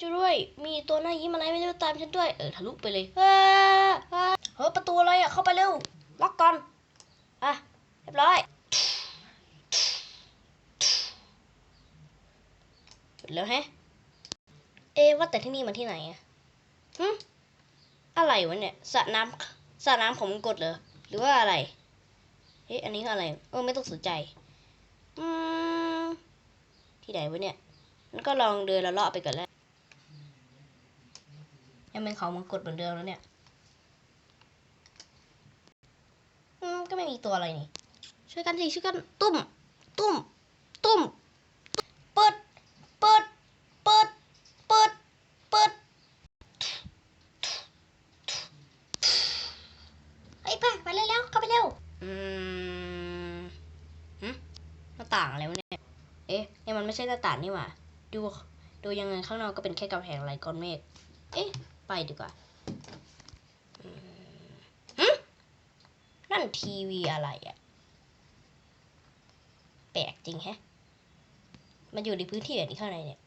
ช่วยด้วย มีตัวหน้ายิ้มอะไรไม่รู้ตามฉันด้วย เออทะลุไปเลยเฮ้ยเฮ้ยเฮ้ยประตูอะไรอะเข้าไปเร็ว ล็อกก่อน อะ เรียบร้อยปิดแล้วแฮะ เอะว่าแต่ที่นี่มันที่ไหนอะหึอะไรวะเนี่ยสระน้ำสระน้ำของมงกฎเหรอ หรือว่าอะไร เอ๊ะอันนี้คืออะไร เออไม่ต้องสนใจ อืม ที่ไหนวะเนี่ยงั้นก็ลองเดินละเลาะไปก่อนแล้ว ยังเป็นเขามงกฎเหมือนเดิมแล้วเนี่ย อืม ก็ไม่มีตัวอะไรนี่ ช่วยกันสิช่วยกัน ตุ้ม ตุ้ม ตุ้มเปิดเปิดเปิดเปิดเปิดเฮ้ยไปไปเร็วๆเข้าไปเร็ว อืมหึหน้าต่างอะไรวะเนี่ย เอ๊ะนี่มันไม่ใช่หน้าต่างนี่หว่า ดู ดูยังไงข้างนอกก็เป็นแค่กำแพงไรก้อนเมฆ เอ๊ะ ไปดีกว่าอืมหึนั่นทีวีอะไรอะแปลกจริงแฮะ มันอยู่ในพื้นที่แบบนี้ข้างในเนี่ย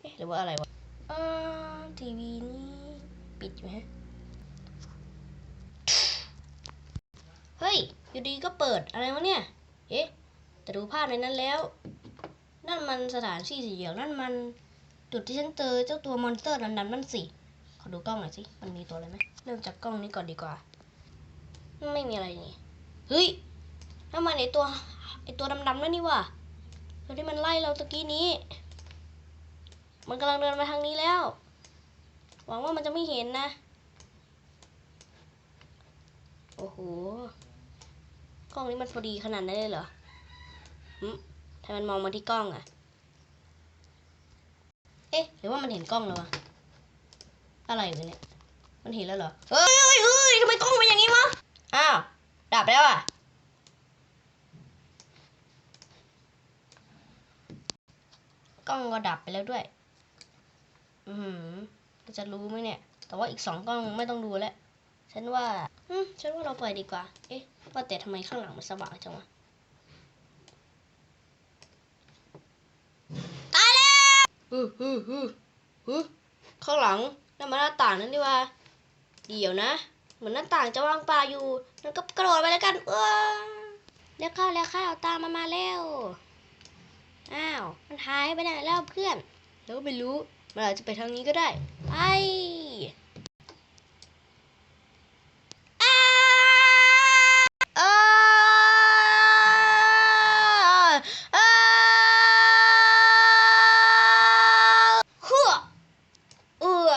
เอ๊ะหรือว่าอะไรวะอ่าทีวีนี่ปิดอยู่ฮะ เฮ้ย อยู่ดีก็เปิดอะไรวะเนี่ย เอ๊ะ แต่ดูภาพในนั้นแล้ว นั่นมันสถานที่สีเขียวนั่นมัน จุดที่ฉันเจอเจ้าตัวมอนสเตอร์ดำๆนั่นสิข อดูกล้องหน่อยสิ มันมีตัวอะไรไหมเริ่มจากกล้องนี้ก่อนดีกว่า ไม่มีอะไรนี่ เฮ้ยถ้ามันไอตัวไอตัวดำๆนั่นนี่ว่ะตัวที่มันไล่เราตะกี้นี้ มันกำลังเดินมาทางนี้แล้ว หวังว่ามันจะไม่เห็นนะ โอ้โห กล้องนี้มันพอดีขนาดนั้นเลยเหรอหึทำไมมันมองมาที่กล้องอะเอ๊ะ หรือว่ามันเห็นกล้องแล้ววะ อะไรวะเนี่ย มันเห็นแล้วเหรอ เฮ้ยเฮ้ยเฮ้ยทำไมกล้องเป็นอย่างนี้วะ อ้าว ดับแล้วอะ กล้องก็ดับไปแล้วด้วย อือหือเราจะรู้ไหมเนี่ย แต่ว่าอีกสองกล้องไม่ต้องดูแล้ว ฉันว่าอืมฉันว่าเราปล่อยดีกว่า เอ๊ะ ว่าแต่ทำไมข้างหลังมันสว่างจังวะตายแล้วฮึฮึฮึฮึข้างหลัง นั่นมันหน้าต่างนั่นดีว่า เดี๋ยวนะ เหมือนหน้าต่างจะวางปลาอยู่นั่นก็กระโดดไปแล้วกันเออแล้วเข้าแล้วเข้าตามมามาแล้วอ้าว มันหายไปไหนแล้วเพื่อน แล้วก็ไม่รู้ มันอาจจะไปทางนี้ก็ได้ ไปอ้าอ้าอ้าฮัวเออ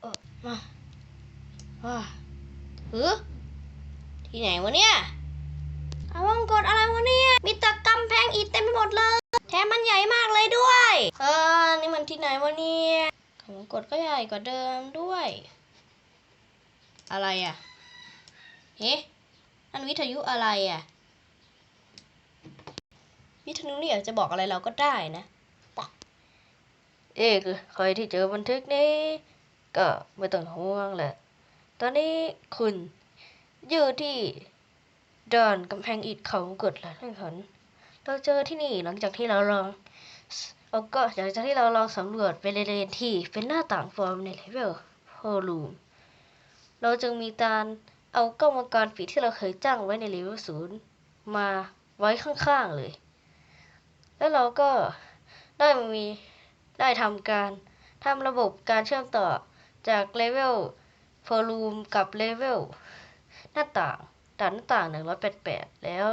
เออมาว้าเฮ้อที่ไหนวะเนี่ยเอาวงกดอะไรวะเนี่ย มีแตะกำแพงอิฐเต็มไปหมดเลย แถมมันใหญ่มากเลยด้วย เออ นี่มัน ที่ไหนวะเนี่ยของกดก็ใหญ่กว่าเดิมด้วย อะไรอะเฮ้นั่นวิทยุอะไรอะ วิทยุนี่อยากจะบอกอะไรเราก็ได้นะเอ๊ะคือใครที่เจอบันทึกนี้ ก็ไม่ต้องห่วงแหละ ตอนนี้คุณอยู่ที่ดอนกำแพงอิฐเขากดแล้วท่านเราเจอที่นี่หลังจากที่เราลอง เราก็หลังจากที่เราลองสำรวจไปเลนที่เป็นหน้าต่างฟอร์มในเลเวลโฮลูมเราจึงมีการเอากล้องวงจรปิดที่เราเคยจ้างไว้ในเลเวลศูนย์มาไว้ข้างๆเลย แล้วเราก็ได้มีได้ทำการทำระบบการเชื่อมต่อจากเลเวลโฟลูมกับเลเวลหน้าต่างด่านหน้าต่าง 188 แล้ว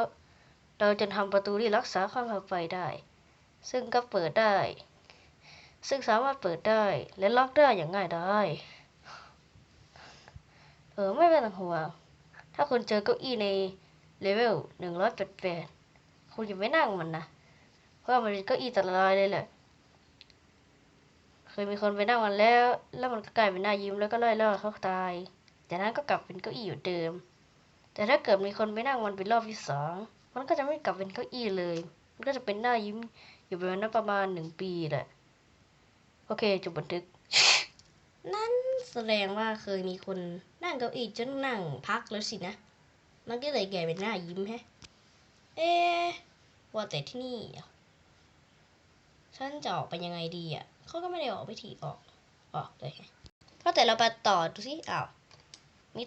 เราจะทำประตูที่รักษาความปลอดภัยได้ ซึ่งก็เปิดได้ ซึ่งสามารถเปิดได้และล็อกได้อย่างง่ายดายเออไม่เป็นห่วงถ้าคุณเจอเก้าอี้ในเลเวลหนึ่งร้อยแปดแปดคุณอย่าไม่นั่งมันนะ เพราะมันเป็นเก้าอี้ตัดลายเลยแหละ เคยมีคนไปนั่งมันแล้ว แล้วมันก็กลายเป็นหน้ายิ้มแล้วก็ไล่ล่อเขาตาย จากนั้นก็กลับเป็นเก้าอี้อยู่เดิม แต่ถ้าเกิดมีคนไปนั่งมันเป็นรอบที่สอง มันก็จะไม่กลับเป็นเก้าอี้เลย มันก็จะเป็นหน้ายิ้ม อยู่แบบนั้นประมาณหนึ่งปีแหละ โอเคจบบันทึก นั่นแสดงว่าเคยมีคนนั่งเก้าอี้จนนั่งพักแล้วสินะ มันก็เลยแกเป็นหน้ายิ้มแฮะ เอ๊ว่าแต่ที่นี่ฉันจะออกไปยังไงดีอะเขาก็ไม่ได้ออกวิธีออก ออกเลยว่าแต่เราไปต่อดูสิอ้าวมี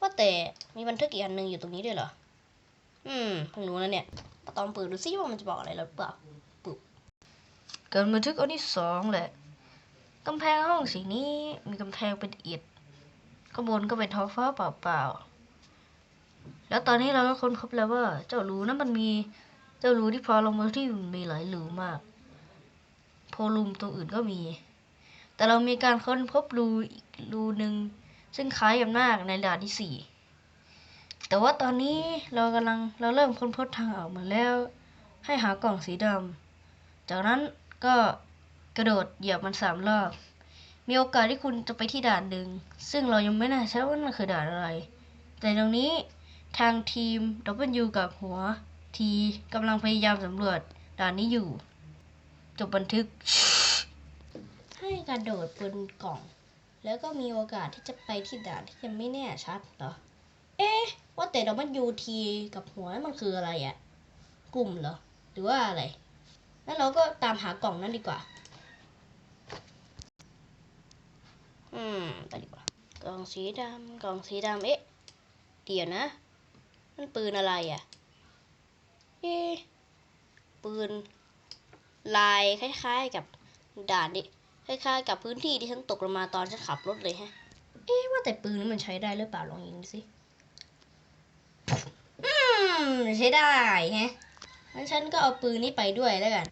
ว่าแต่มีบันทึกอีกอันหนึ่งอยู่ตรงนี้ด้วยเหรอ อืมเพิ่งรู้นะเนี่ยตอนเปิดดูซิว่ามันจะบอกอะไรเราหรือเปล่า ปุ๊บการบันทึกอันที่สองแหละกำแพงห้องสีนี้มีกำแพงเป็นอิฐข้างบนก็เป็นท้องฟ้าเปล่าๆแล้วตอนนี้เราก็ค้นพบแล้วว่า เจ้ารูนั้นมันมีเจ้ารูที่พอลงมาที่มีหลายรูมาก โพลุมตรงอื่นก็มี แต่เรามีการค้นพบรูอีกรูหนึ่งซึ่งคล้ายกันมากในด่านที่สี่แต่ว่าตอนนี้เรากำลังเราเริ่มค้นพบทางออกมาแล้ว ให้หากล่องสีดำจากนั้น ก็กระโดดเหยียบมันสามรอบ มีโอกาสที่คุณจะไปที่ด่านหนึ่ง ซึ่งเรายังไม่แน่ชัดว่ามันคือด่านอะไร แต่ตรงนี้ทางทีม W กับหัวทีกำลังพยายามสำรวจด่านนี้อยู่ จบบันทึก ให้กระโดดบนกล่อง แล้วก็มีโอกาสที่จะไปที่ด่านที่ยังไม่แน่ชัดเหรอ เอ๊ะ ว่าแต่ W T กับหัวมันคืออะไรอะกลุ่มเหรอ หรือว่าอะไร แล้วเราก็ตามหากล่องนั้นดีกว่า อืมไปดีกว่า กล่องสีดำกล่องสีดำเอ๊ะ เดี๋ยวนะ มันปืนอะไรอะ่ะ เอ๊ะปืน ลายคล้ายๆกับด่านดิคล้ายๆกับพื้นที่ที่ฉันตกลงมาตอนฉันขับรถเลยฮะ เอ๊ะว่าแต่ปืนนี้มันใช้ได้หรือเปล่าลองยิงดูสิ อืม ใช้ได้แฮะ งั้นฉันก็เอาปืนนี้ไปด้วยแล้วกัน